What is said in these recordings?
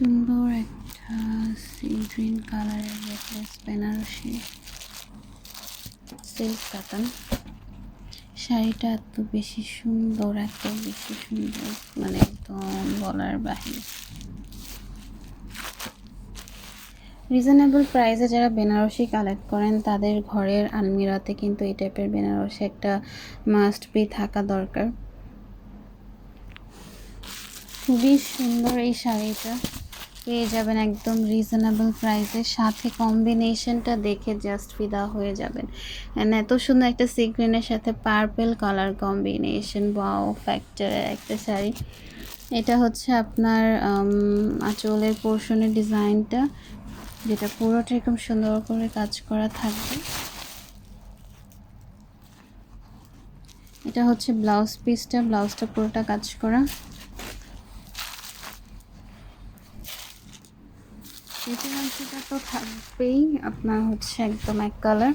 সুন্দর একটা sea green কালারের নেকলেস বেনারসি সিল্ক কাতান শাড়িটা এত বেশি সুন্দর, এত বেশি সুন্দর মানে একদম বলার বাহিরে। রিজনেবল প্রাইসে যারা বেনারসি কালেক্ট করেন, তাদের ঘরের আলমিরাতে কিন্তু এই টাইপের বেনারসি একটা মাস্ট বি থাকা দরকার। খুবই সুন্দর এই শাড়িটা। পেয়ে যাবেন একদম রিজনেবল প্রাইসে সাথে কম্বিনেশনটা দেখে জাস্ট ফিদা হয়ে যাবেন। এত সুন্দর একটা সিগ্রিনের সাথে পার্পেল কালার কম্বিনেশন বাও ফ্যাক্টরের একটা শাড়ি। এটা হচ্ছে আপনার আঁচলের পোর্শনের ডিজাইনটা যেটা পুরোটা এরকম সুন্দর করে কাজ করা থাকবে। এটা হচ্ছে ব্লাউজ পিসটা ব্লাউজটা পুরোটা কাজ করা। নিচের অংশটা তো থাকবেই। আপনার হচ্ছে একদম এক কালার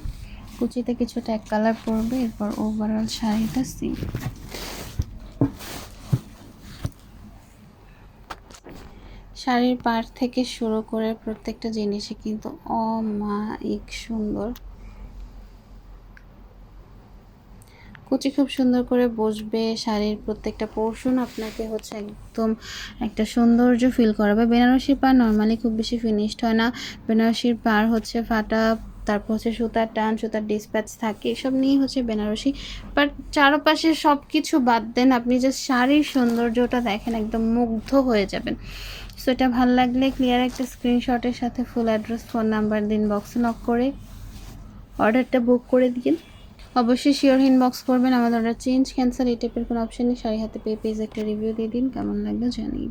কুচিতে কিছুটা এক কালার পড়বে, এরপর ওভারঅল শাড়িটা সি শাড়ির পাড় থেকে শুরু করে প্রত্যেকটা জিনিসই কিন্তু অমায়িক সুন্দর। কুচি খুব সুন্দর করে বসবে, শাড়ির প্রত্যেকটা পোর্শন আপনাকে হচ্ছে একদম একটা সৌন্দর্য ফিল করাবে। বেনারসির পাড় নর্মালি খুব বেশি ফিনিশড হয় না। বেনারসির পার হচ্ছে ফাটা, তারপর হচ্ছে সুতার টান, সুতার ডিসপ্যাচ থাকে, এসব নিয়েই হচ্ছে বেনারসি। বাট চারপাশে সব কিছু বাদ দেন আপনি যে শাড়ির সৌন্দর্যটা দেখেন, একদম মুগ্ধ হয়ে যাবেন। সো এটা ভালো লাগলে ক্লিয়ার একটা স্ক্রিনশটের সাথে ফুল অ্যাড্রেস ফোন নাম্বার দিন বক্সে নক করে অর্ডারটা বুক করে দিন। অবশ্যই শিওর ইনবক্স করবেন। আমাদের অর্ডার চেঞ্জ ক্যান্সার এই টাইপের কোনো অপশন নেই। শাড়ি হাতে পেয়ে পেজ একটা রিভিউ দিয়ে দিন। কেমন লাগল জানিয়ে।